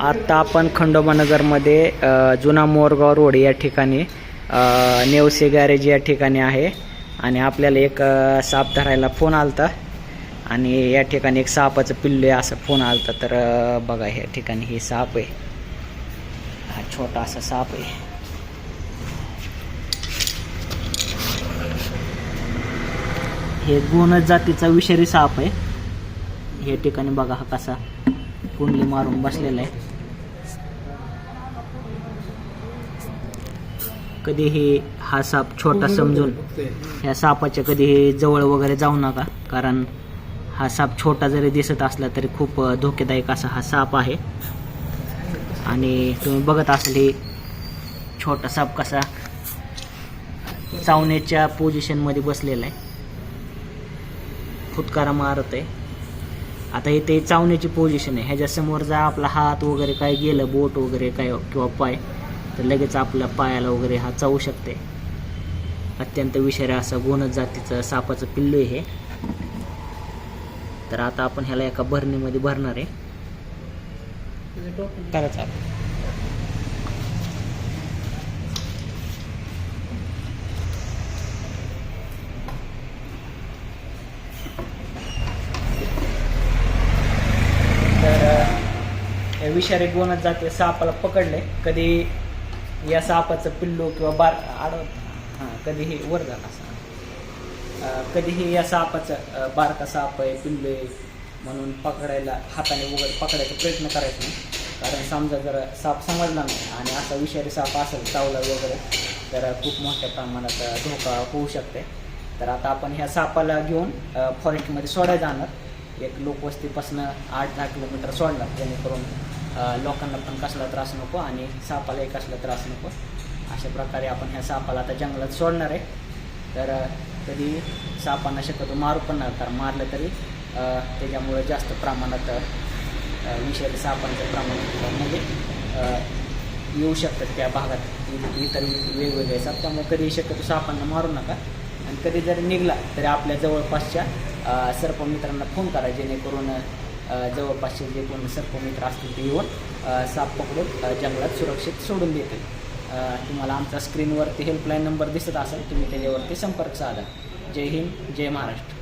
आता आपण खंडोबानगरमध्ये जुना मोरगाव रोड या ठिकाणी नेवसे गॅरेज या ठिकाणी आहे. आणि आपल्याला एक साप धरायला फोन आलता. आणि या ठिकाणी एक सापाचं पिल्लू आहे असं फोन आलता. तर बघा या ठिकाणी हे साप आहे. हा छोटा असा साप आहे. हे गुण जातीचा विषारी साप आहे. या ठिकाणी बघा हा कसा कुंडली मारून बसलेला आहे. कधीही हा साप छोटा समजून ह्या सापाच्या कधीही जवळ वगैरे जाऊ नका कारण हा साप छोटा जरी दिसत असला तरी खूप धोकेदायक असा हा साप आहे. आणि तुम्ही बघत असाल हे छोटा साप कसा चावण्याच्या पोझिशनमध्ये बसलेला आहे. फुटकारा मारत आहे आता इथे चावण्याची पोझिशन आहे. ह्याच्यासमोर जर आपला हात वगैरे काय गेलं बोट वगैरे काय किंवा पाय तर लगेच आपल्या पायाला वगैरे हा चावू शकते. अत्यंत विषारी असा गोनज जातीचं सापाचं पिल्लू आहे हे. तर आता आपण ह्याला एका भरणीमध्ये भरणार आहे करा चालू तर अ, या विषारी गोनत जाते सापाला पकडले कधी या सापाचं पिल्लू किंवा बार आड हां कधीही वर झाला असा. कधीही या सापाचं बारका साप आहे पिल्लू आहे म्हणून पकडायला हाताने वगैरे पकडायचा प्रयत्न करायचा नाही. कारण समजा जर साप समजला नाही आणि असा विषारी साप असेल चावला वगैरे तर खूप मोठ्या प्रमाणात धोका होऊ शकते. तर आता आपण ह्या सापाला घेऊन फॉरेस्टमध्ये सोडायला जाणार. एक लोकवस्तीपासून आठ दहा किलोमीटर सोडणार जेणेकरून लोकांना पण कसला त्रास नको आणि सापालाही कसला त्रास नको. अशा प्रकारे आपण ह्या सापाला आता जंगलात सोडणार आहे. तर कधी सापांना शक्यतो मारू पण नाही कारण मारलं तरी त्याच्यामुळं त्याच्यामुळे जास्त प्रमाणात अ, विषारी सापांचं प्रमाण म्हणजे येऊ शकतात त्या भागात. इतर वेगवेगळे साप त्यामुळे कधी शक्यतो सापांना मारू नका. आणि कधी जरी निघला तरी आपल्या जवळपासच्या सर्प सर्पमित्रांना फोन करा जेणेकरून जवळपासचे जे कोण सर्पमित्र असतील ते येऊन साप पकडून जंगलात सुरक्षित सोडून देतील. तुम्हाला आमचा स्क्रीनवरती हेल्पलाईन नंबर दिसत असेल तुम्ही त्याच्यावरती संपर्क साधा. जय हिंद जय महाराष्ट्र.